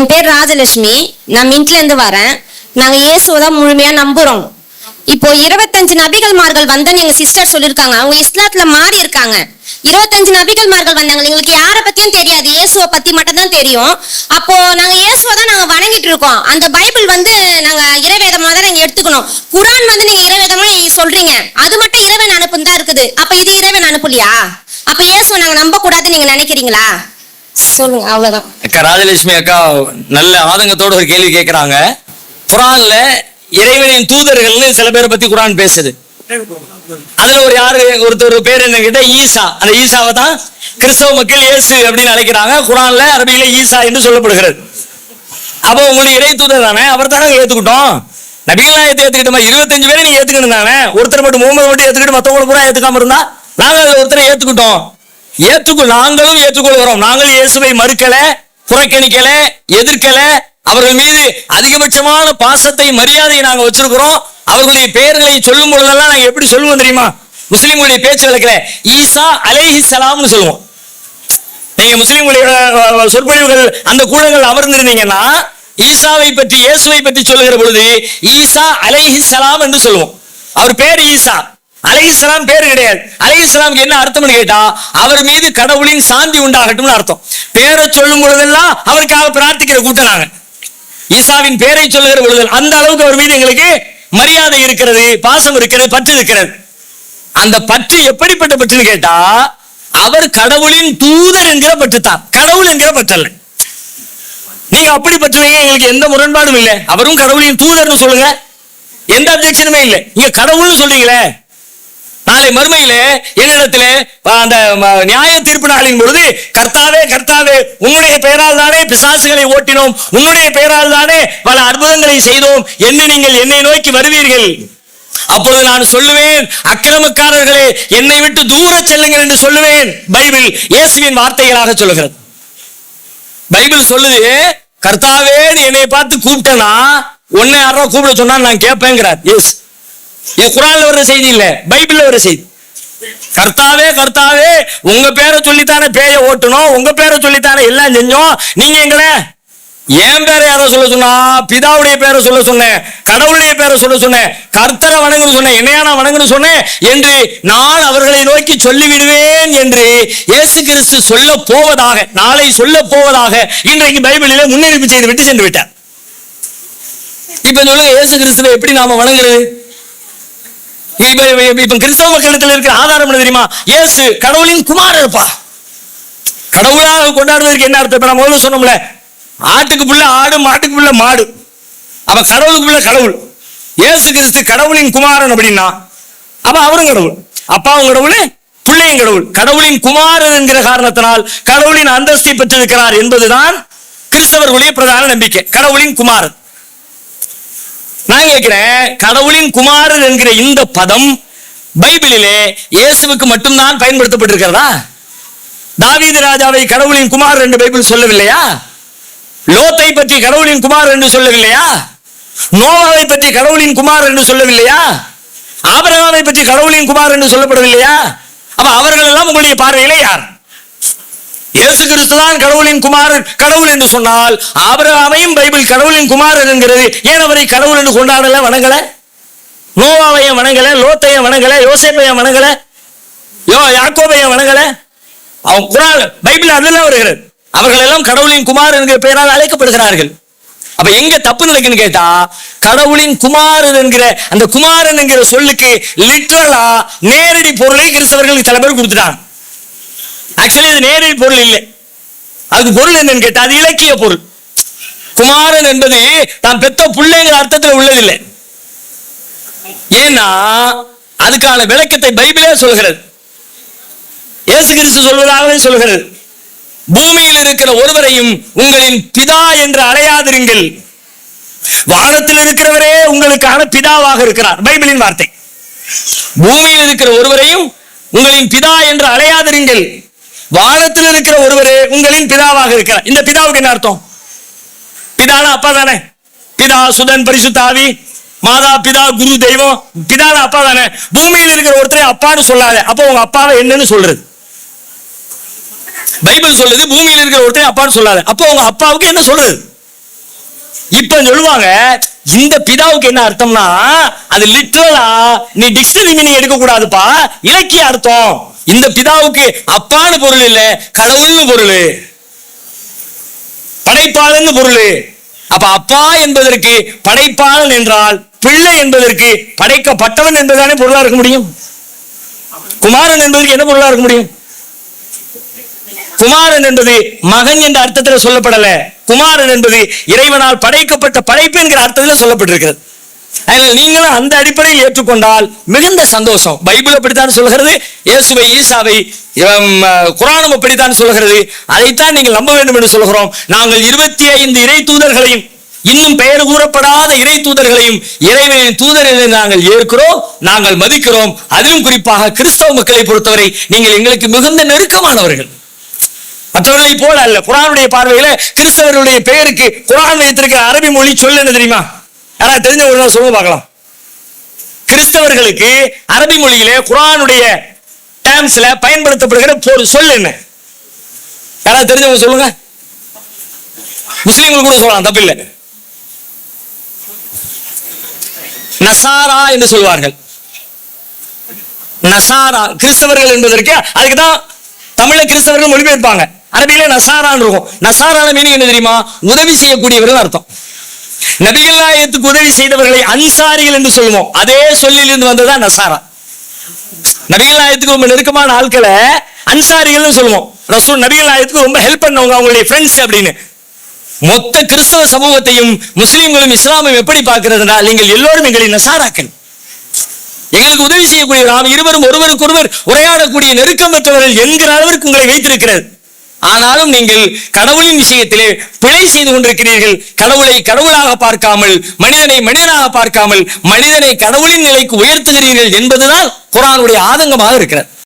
என் பேர் ராஜலட்சுமி. நான் இருந்து வரேன். நாங்க இயேசுவை தான் முழுமையா நம்புறோம். இப்போ இருபத்தஞ்சு நபிகள்மார்கள் வந்தன்னு எங்க சிஸ்டர் சொல்லிருக்காங்க. அவங்க இஸ்லாத்துல மாறி இருக்காங்க. இருபத்தஞ்சு நபிகள்மார்கள் வந்தாங்க. எங்களுக்கு யார பத்தியும் தெரியாது. இயேசுவை பத்தி மட்டும் தான் தெரியும். அப்போ நாங்க இயேசுவை தான் நாங்க வணங்கிட்டு இருக்கோம். அந்த பைபிள் வந்து நாங்க இறைவேதமா தான் நாங்க எடுத்துக்கணும். குரான் வந்து நீங்க இறைவேதமா நீங்க சொல்றீங்க. அது மட்டும் இறைவன் அனுப்புன்னு தான் இருக்குது. அப்ப இது இறைவன் அனுப்பலையா? அப்ப இயேசுவை நாங்க நம்ப கூடாதுன்னு நீங்க நினைக்கிறீங்களா? சொல்லுங்க அவ்வளவுதான். அக்கா ராஜலட்சுமி அக்கா நல்ல ஆதங்கத்தோட ஒரு கேள்வி கேட்கறாங்க. குரான்ல இறைவனின் தூதர்கள்னு சில பேரை பத்தி குரான் பேசுது. அதுல ஒரு யாரு ஒருத்தர் பேர் என்ன கேட்டா ஈசா. அந்த ஈசாவை தான் கிறிஸ்தவ மக்கள் இயேசு அப்படின்னு அழைக்கிறாங்க. குரான்ல அரபியில ஈசா என்று சொல்லப்படுகிறது. அப்போ உங்களுக்கு இறை தூதர் தானே? அவர் தானே ஏத்துக்கிட்டோம். நபிகள் நாயத்தை ஏத்துக்கிட்டோமா இருபத்தஞ்சு பேரை நீ ஏத்துக்கணும் தானே? ஒருத்தர் மட்டும் முகமது மட்டும் ஏத்துக்கிட்டு மத்தவங்க பூரா ஏத்துக்காம இருந்தா நாங்க அதுல ஒருத்தரை ஏத்துக்கிட்டோம். ஏற்றுக்கொள் நாங்களும் ஏற்றுக்கொள்கிறோம் நாங்கள் இயேசுவை மறுக்கல புறக்கணிக்கல எதிர்க்கல. அவர்கள் மீது அதிகபட்சமான பாசத்தை மரியாதையை நாங்கள் வச்சிருக்கிறோம். அவர்களுடைய பெயர்களை சொல்லும் பொழுதெல்லாம் நாங்கள் எப்படி சொல்லுவோம் தெரியுமா? முஸ்லீம்களுடைய பேச்சு வழக்கில் ஈசா அலைஹி சலாம்னு சொல்லுவோம். நீங்க முஸ்லீம்களுடைய சொற்பொழிவுகள் அந்த கூடங்கள் அமர்ந்திருந்தீங்கன்னா ஈசாவை பற்றி இயேசுவை பற்றி சொல்லுகிற பொழுது ஈசா அலைஹி சலாம் என்று சொல்லுவோம். அவர் பேர் ஈசா. அலைஹிஸ்ஸலாம் பேர் கிடையாது. அலைஹிஸ்ஸலாமுக்கு என்ன அர்த்தம்னு கேட்டா அவர் மீது கடவுளின் சாந்தி உண்டாகட்டும்னு அர்த்தம். பேரை சொல்லும் பொழுதெல்லாம் அவருக்காக பிரார்த்திக்கிற கூட்டம் நாங்க ஈசாவின் பேரை சொல்லுகிற பொழுது அந்த அளவுக்கு அவர் மீது எங்களுக்கு மரியாதை இருக்கிறது பாசம் இருக்கிறது பற்று இருக்கிறது. அந்த பற்று எப்படிப்பட்ட பற்றுன்னு கேட்டா அவர் கடவுளின் தூதர் என்கிற பற்று தான் கடவுள் என்கிற பற்றல்ல நீங்க அப்படி பற்றுவீங்க எங்களுக்கு எந்த முரண்பாடும் இல்லை. அவரும் கடவுளின் தூதர்னு சொல்லுங்க. எந்த அப்ஜெக்ஷனுமே இல்லை. நீங்க கடவுள்னு சொல்றீங்களே. நாளை மறுமையில என்னிடத்துல அந்த நியாய தீர்ப்பு நாளின் பொழுது கர்த்தாவே கர்த்தாவே உன்னுடைய பெயரால் தானே பிசாசுகளை ஓட்டினோம். உன்னுடைய பெயரால் தானே பல அற்புதங்களை செய்தோம். என்று நீங்கள் என்னை நோக்கி வருவீர்கள். அப்போது நான் சொல்லுவேன் அக்கிரமக்காரர்களே என்னை விட்டு தூர செல்லுங்கள் என்று சொல்லுவேன். பைபிள் இயேசுவின் வார்த்தைகளாக சொல்லுகிறது. பைபிள் சொல்லுது கர்த்தாவே நீ என்னை பார்த்து கூப்பிட்டனா? உன்னை யாரோ கூப்பிட சொன்னா நான் கேட்பேங்கிறார் எஸ் இது குரான்ல வர்ற செய்தி இல்ல பைபிள்ல வர்ற செய்தி. கர்த்தாவே கர்த்தாவே உங்க பேரை சொல்லித்தானே பேய ஓட்டணும் உங்க பேரை சொல்லித்தானே எல்லாம் செஞ்சோம் நீங்க எங்களை என் பேரை யாரோ சொல்ல சொன்னா பிதாவுடைய பேரை சொல்ல சொன்னேன் கடவுளுடைய பேரை சொல்ல சொன்னேன் கர்த்தரை வணங்குன்னு சொன்னேன் என்னையா நான் வணங்குன்னு சொன்னேன் என்று நான் அவர்களை நோக்கி சொல்லிவிடுவேன் என்று இயேசு கிறிஸ்து சொல்ல போவதாக நாளை சொல்ல போவதாக இன்றைக்கு பைபிளில முன்னறிவிப்பு செய்து விட்டு சென்று விட்டார். இப்ப சொல்லுங்க இயேசு கிறிஸ்துவை எப்படி நாம வணங்குறது? இப்ப கிறிஸ்தவ மக்களிடத்தில் இருக்கிற ஆதாரம் என்ன தெரியுமா? இயேசு கடவுளின் குமாரப்பா இருப்பா கடவுளாக கொண்டாடுவதற்கு என்ன அர்த்தம்? இப்ப நான் முதல்ல சொன்னோம்ல. ஆட்டுக்கு புள்ள ஆடு மாட்டுக்கு புள்ள மாடு. அப்ப கடவுளுக்கு புள்ள கடவுள். இயேசு கிறிஸ்து கடவுளின் குமாரன் அப்படின்னா அப்ப அவரும் கடவுள். அப்பாவும் கடவுள் பிள்ளையும் கடவுள். கடவுளின் குமாரன் என்கிற காரணத்தினால் கடவுளின் அந்தஸ்தை பெற்றிருக்கிறார் என்பதுதான் கிறிஸ்தவர்களுடைய பிரதான நம்பிக்கை. கடவுளின் குமாரன். நான் கேட்கிறேன் கடவுளின் குமாரர் என்கிற இந்த பதம் பைபிளிலே இயேசுவுக்கு மட்டும்தான் பயன்படுத்தப்பட்டிருக்கிறதா? தாவீது ராஜாவை கடவுளின் குமார் என்று பைபிள் சொல்லவில்லையா? லோத்தை பற்றி கடவுளின் குமார் என்று சொல்லவில்லையா? நோவாவை பற்றி கடவுளின் குமார் என்று சொல்லவில்லையா? ஆபிரகாமை பற்றி கடவுளின் குமார் என்று சொல்லப்படவில்லையா? அப்ப அவர்கள் எல்லாம் உங்களுடைய பார்வையில யார்? இயேசு கிறிஸ்து தான் கடவுளின் குமாரன் கடவுள் என்று சொன்னால் ஆபிரகாமையும் பைபிள் கடவுளின் குமாரன் என்கிறது. ஏன் அவரை கடவுள் என்று கொண்டாடல? வணங்கல. நோவாவையும் வணங்கல லோத்தையும் வணங்கல யோசேப்பையும் வணங்கல யோ யாக்கோபையும் வணங்கல. அவன் குரான் பைபிள் அதெல்லாம் வருகிறது. அவர்கள் எல்லாம் கடவுளின் குமார் என்கிற பெயரால் அழைக்கப்படுகிறார்கள். அப்ப எங்க தப்பு நிலைக்குன்னு கேட்டா கடவுளின் குமாரன் என்கிற அந்த குமாரன் என்கிற சொல்லுக்கு லிட்ரலா நேரடி பொருளை கிறிஸ்தவர்களுக்கு சில பேர் கொடுத்துட்டாங்க. ஆக்சுவலி அது நேரடி பொருள் இல்லை. அதுக்கு பொருள் என்னன்னு கேட்டா அது இலக்கிய பொருள். குமாரன் என்பது தான் பெத்த பிள்ளைங்கிற அர்த்தத்தில் உள்ளதில்லை. ஏன்னா அதுக்கான விளக்கத்தை பைபிளே சொல்கிறது. இயேசு கிறிஸ்து சொல்வதாகவே சொல்கிறது. பூமியில் இருக்கிற ஒருவரையும் உங்களின் பிதா என்று அழையாதிருங்கள் வானத்தில் இருக்கிறவரே உங்களுக்கான பிதாவாக இருக்கிறார். பைபிளின் வார்த்தை. பூமியில் இருக்கிற ஒருவரையும் உங்களின் பிதா என்று அழையாதிருங்கள் வானத்தில் இருக்கிற ஒருவரே உங்களின் பிதாவாக இருக்கிறார். இந்த பிதாவுக்கு என்ன அர்த்தம்? பிதானா அப்பா தானே? பிதா சுதன் பரிசுத்தாவி மாதா பிதா குரு தெய்வம் பிதானா அப்பா தானே? பூமியில் இருக்கிற ஒருத்தரை அப்பான்னு சொல்லாத. அப்போ உங்க அப்பாவை என்னன்னு சொல்றது? பைபிள் சொல்லுது பூமியில் இருக்கிற ஒருத்தரை அப்பான்னு சொல்லாத. அப்போ உங்க அப்பாவுக்கு என்ன சொல்றது? இப்ப சொல்லுவாங்க இந்த பிதாவுக்கு என்ன அர்த்தம்னா அது லிட்ரலா நீ டிக்ஷனரி மீனிங் எடுக்க கூடாதுப்பா இலக்கிய அர்த்தம். இந்த பிதாவுக்கு அப்பான்னு பொருள் இல்ல கடவுள்னு பொருள். படைப்பாளன் பொருள். அப்ப அப்பா என்பதற்கு படைப்பாளன் என்றால் பிள்ளை என்பதற்கு படைக்கப்பட்டவன் என்பதுதானே பொருளா இருக்க முடியும்? குமாரன் என்பதற்கு என்ன பொருளா இருக்க முடியும்? குமாரன் என்பது மகன் என்ற அர்த்தத்தில் சொல்லப்படல. குமாரன் என்பது இறைவனால் படைக்கப்பட்ட படைப்பு என்கிற அர்த்தத்தில் சொல்லப்பட்டிருக்கிறது. அதனால் நீங்களும் அந்த அடிப்படையில் ஏற்றுக்கொண்டால் மிகுந்த சந்தோஷம். பைபிள் அப்படித்தான் சொல்கிறது இயேசுவை ஈசாவை குரானம் குரானும் அப்படித்தான் சொல்கிறது அதைத்தான் நீங்கள் நம்ப வேண்டும் என்று சொல்கிறோம் நாங்கள் இருபத்தி ஐந்து இறை தூதர்களையும் இன்னும் பெயர் கூறப்படாத இறை தூதர்களையும் இறைவனின் தூதர்களை நாங்கள் ஏற்கிறோம் நாங்கள் மதிக்கிறோம். அதிலும் குறிப்பாக கிறிஸ்தவ மக்களை பொறுத்தவரை நீங்கள் எங்களுக்கு மிகுந்த நெருக்கமானவர்கள். மற்றவர்களை போல அல்ல. குரானுடைய பார்வையில கிறிஸ்தவர்களுடைய பெயருக்கு குரான் வைத்திருக்கிற அரபி மொழி சொல் என்ன தெரியுமா? யாராவது தெரிஞ்சவங்க சொல்ல பார்க்கலாம். கிறிஸ்தவர்களுக்கு அரபி மொழியிலே குரானுடைய டேம்ஸ்ல பயன்படுத்தப்படுகிற ஒரு சொல் என்ன? யாராவது தெரிஞ்சவங்க சொல்லுங்க. முஸ்லீம்கள் கூட சொல்லலாம் தப்பில்லை. நசாரா என்று சொல்வார்கள். நசாரா கிறிஸ்தவர்கள் என்பதற்கு அதுக்கு தான் தமிழ்ல கிறிஸ்தவர்கள் மொழிபெயர்ப்பாங்க. அரபியில நசாரான்னு இருக்கும். நசாரான மீனிங் என்ன தெரியுமா? உதவி செய்யக்கூடியவர்கள் அர்த்தம். நபிகள் நாயகத்துக்கு உதவி செய்தவர்களை அன்சாரிகள் என்று சொல்லுவோம். அதே சொல்லிலிருந்து வந்ததுதான் நசாரா. நபிகள் நாயகத்துக்கு ரொம்ப நெருக்கமான ஆட்களை அன்சாரிகள்னு சொல்லுவோம். ரசூல் நபிகள் நாயகத்துக்கு ரொம்ப ஹெல்ப் பண்ணவங்க அவங்களுடைய ஃப்ரெண்ட்ஸ் அப்படின்னு. மொத்த கிறிஸ்தவ சமூகத்தையும் முஸ்லீம்களும் இஸ்லாமும் எப்படி பார்க்கிறதுனா நீங்கள் எல்லோரும் எங்களின் நசாராக்கள். எங்களுக்கு உதவி செய்யக்கூடிய நாம் இருவரும் ஒருவருக்கொருவர் உரையாடக்கூடிய நெருக்கம் பெற்றவர்கள் என்கிற அளவிற்கு உங்களை வைத்திருக்கிறது. ஆனாலும் நீங்கள் கடவுளின் விஷயத்திலே பிழை செய்து கொண்டிருக்கிறீர்கள். கடவுளை கடவுளாக பார்க்காமல் மனிதனை மனிதனாக பார்க்காமல் மனிதனை கடவுளின் நிலைக்கு உயர்த்துகிறீர்கள் என்பதுதான் குரானுடைய ஆதங்கமாக இருக்கிறது.